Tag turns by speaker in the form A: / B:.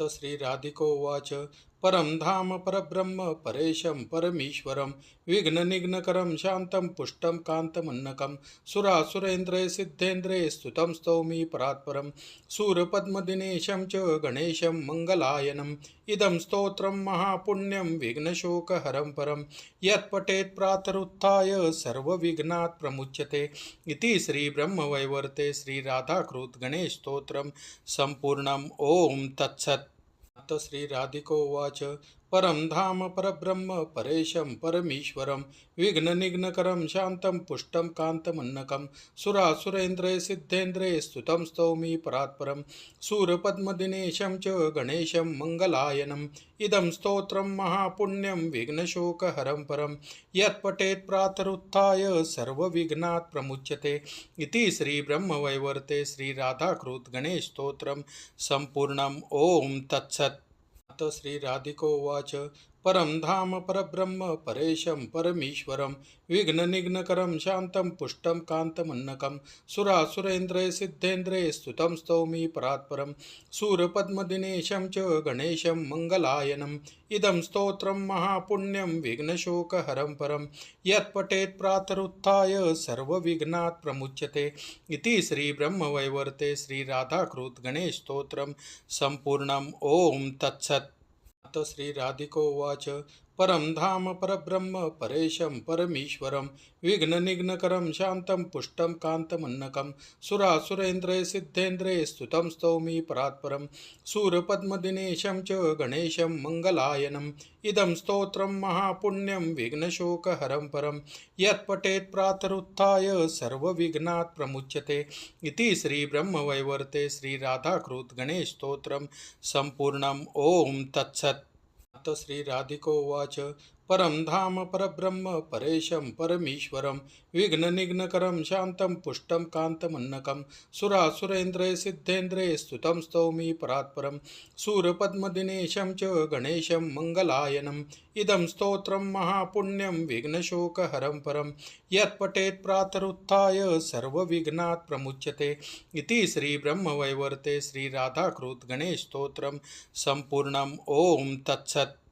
A: अथ श्रीराधिकोवाच परं धाम परब्रह्म, परेशं परमीश्वरं, विघ्ननिघ्नकरं, शान्तं पुष्टं, कान्तमन्नकं, सुरासुरेन्द्रे सिद्धेन्द्रे स्तुतं स्तौमि परात्परं, सूरपद्मदिनेशं च गणेशं मङ्गलायनम्, इदं स्तोत्रं महापुण्यं विघ्नशोकहरं परं, यत्पठेत् प्रातरुत्थाय सर्वविघ्नात् प्रमुच्यते। इति श्रीब्रह्मवैवर्ते श्रीराधाकृत गणेशस्तोत्रं सम्पूर्णम् ॐ तत्सत्। अथ श्रीराधिकोवाच परं धाम परब्रह्म, परेशं परमीश्वरं, विघ्ननिघ्नकरं शान्तं पुष्टं कान्तमन्नकं, सुरासुरेन्द्रे सिद्धेन्द्रे स्तुतं स्तौमि परात्परं, सूरपद्मदिनेशं च गणेशं मङ्गलायनम्, इदं स्तोत्रं महापुण्यं विघ्नशोकहरं परं, यत्पठेत् प्रातरुत्थाय सर्वविघ्नात् प्रमुच्यते। इति श्रीब्रह्मवैवर्ते श्रीराधाकृत गणेशस्तोत्रं सम्पूर्णम् ॐ तत्सत्। अथ श्रीराधिकोवाच परं धाम परब्रह्म, परेशं परमीश्वरं, विघ्ननिघ्नकरं, शान्तं पुष्टं, कान्तमन्नकं, सुरासुरेन्द्रे सिद्धेन्द्रे स्तुतं स्तौमि परात्परं, सूरपद्मदिनेशं च गणेशं मङ्गलायनम् इदं स्तोत्रं महापुण्यं विघ्नशोकहरं परं, यत्पठेत् प्रातरुत्थाय सर्वविघ्नात् प्रमुच्यते, इति श्रीब्रह्मवैवर्ते श्रीराधाकृत गणेशस्तोत्रं सम्पूर्णम् ॐ तत्सत्। अथ श्रीराधिकोवाच परं धाम परब्रह्म, परेशं परमीश्वरं, विघ्ननिघ्नकरं शान्तं पुष्टं कान्तमन्नकं, सुरासुरेन्द्रे सिद्धेन्द्रे स्तुतं स्तौमि परात्परं, सूरपद्मदिनेशं च गणेशं मङ्गलायनम् इदं स्तोत्रं महापुण्यं विघ्नशोकहरं परं, यत्पठेत् प्रातरुत्थाय सर्वविघ्नात् प्रमुच्यते, इति श्रीराधाकृत गणेशस्तोत्रं सम्पूर्णम् ॐ तत्सत्। अथ श्रीराधिकोवाच परं धाम परब्रह्म, परेशं परमीश्वरं, विघ्ननिघ्नकरं शान्तं पुष्टं कान्तमन्नकं, सुरासुरेन्द्रे सिद्धेन्द्रे स्तुतं स्तौमि परात्परं, सूरपद्मदिनेशं च गणेशं मङ्गलायनम् इदं स्तोत्रं महापुण्यं विघ्नशोकहरं परं, यत्पठेत् प्रातरुत्थाय सर्वविघ्नात् प्रमुच्यते। इति श्रीब्रह्मवैवर्ते श्रीराधाकृत गणेशस्तोत्रं सम्पूर्णम् ॐ तत्सत्।